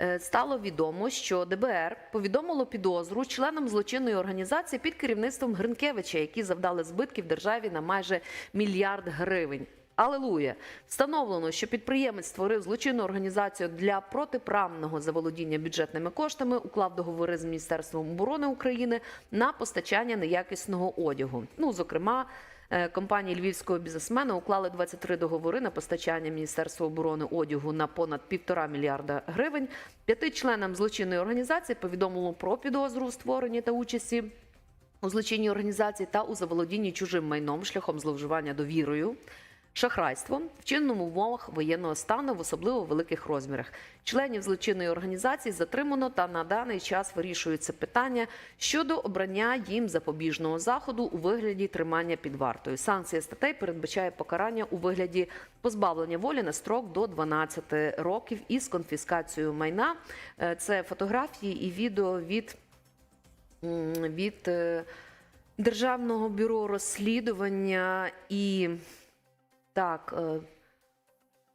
Е, Стало відомо, що ДБР повідомило підозру членам злочинної організації під керівництвом Гринкевича, які завдали збитків державі на майже мільярд гривень. Алелуя! Встановлено, що підприємець створив злочинну організацію для протиправного заволодіння бюджетними коштами, уклав договори з Міністерством оборони України на постачання неякісного одягу. Ну, зокрема, е, компанії львівського бізнесмена уклали 23 договори на постачання Міністерства оборони одягу на понад півтора мільярда гривень. П'яти членам злочинної організації повідомило про підозру у створенні та участі у злочинній організації та у заволодінні чужим майном шляхом зловживання довірою. Шахрайством, вчиненому в умовах воєнного стану в особливо великих розмірах. Членів злочинної організації затримано та на даний час вирішується питання щодо обрання їм запобіжного заходу у вигляді тримання під вартою. Санкція статей передбачає покарання у вигляді позбавлення волі на строк до 12 років із конфіскацією майна. Е, Це фотографії і відео від від е, Державного бюро розслідування і так. е,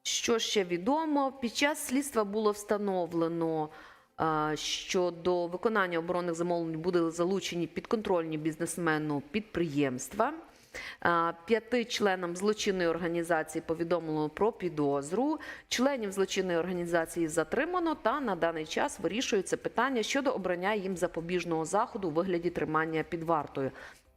Що ще відомо? Під час слідства було встановлено, е, що до виконання оборонних замовлень були залучені підконтрольні бізнесмену підприємства. Е, П'яти членам злочинної організації повідомлено про підозру. Членів злочинної організації затримано та на даний час вирішується питання щодо обрання їм запобіжного заходу у вигляді тримання під вартою.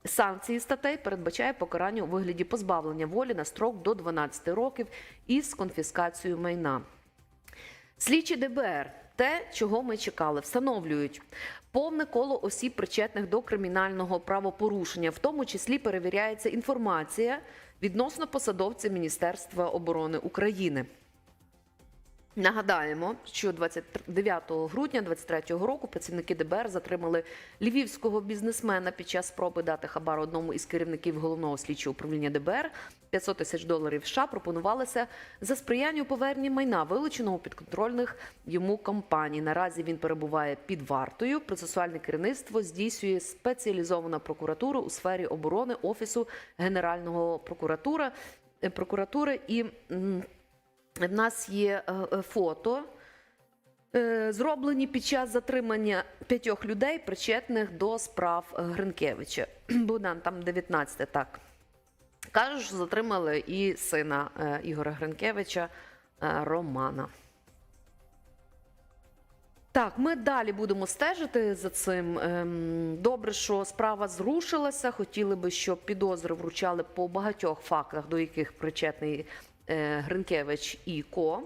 Санкції статей передбачає покарання у вигляді позбавлення волі на строк до 12 років із конфіскацією майна. Слідчі ДБР, те, чого ми чекали, встановлюють повне коло осіб, причетних до кримінального правопорушення, в тому числі перевіряється інформація відносно посадовців Міністерства оборони України. Нагадаємо, що 29 грудня 2023 року працівники ДБР затримали львівського бізнесмена під час спроби дати хабар одному із керівників головного слідчого управління ДБР. 500 тисяч доларів США пропонувалося за сприяння у поверненні майна, вилученого підконтрольних йому компаній. Наразі він перебуває під вартою. Процесуальне керівництво здійснює спеціалізована прокуратура у сфері оборони офісу генерального прокуратура прокуратури і. В нас є е, е, фото, е, зроблені під час затримання п'ятьох людей, причетних до справ Гринкевича. Богдан, там 19, так. Що затримали і сина Ігоря Гринкевича Романа. Так, ми далі будемо стежити за цим. Ем, Добре, що справа зрушилася. Хотіли би, щоб підозри вручали по багатьох фактах, до яких причетний Гринкевич і Ко.